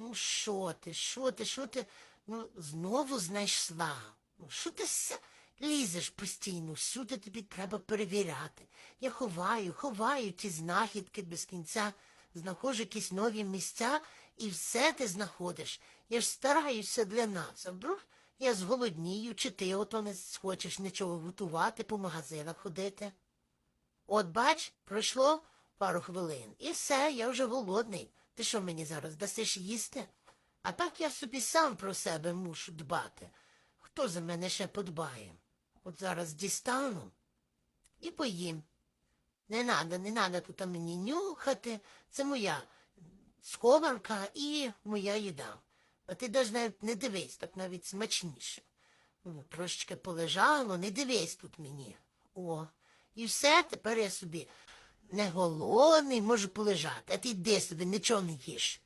Ну, що ти, що ти, що ти? Ну, знову знайшла. Ну, що ти ся лізеш постійно? Всюди тобі треба перевіряти. Я ховаю, ховаю ті знахідки без кінця, знаходжу якісь нові місця, і все ти знаходиш. Я ж стараюся для нас. А вдруг я зголоднію, чи ти ото не схочеш нічого готувати, по магазинах ходити. От бач, пройшло пару хвилин, і все, я вже голодний. Ти що мені зараз дасиш їсти? А так я собі сам про себе мушу дбати. Хто за мене ще подбає? От зараз дістану і поїм. Не надо, не надо тут мені нюхати. Це моя схованка і моя їда. А ти даже навіть не дивись, так навіть смачніше. Трошечки полежало, не дивись тут мені. О, і все, тепер я собі не голодний, можу полежати. А ти йди собі, нічого не їш.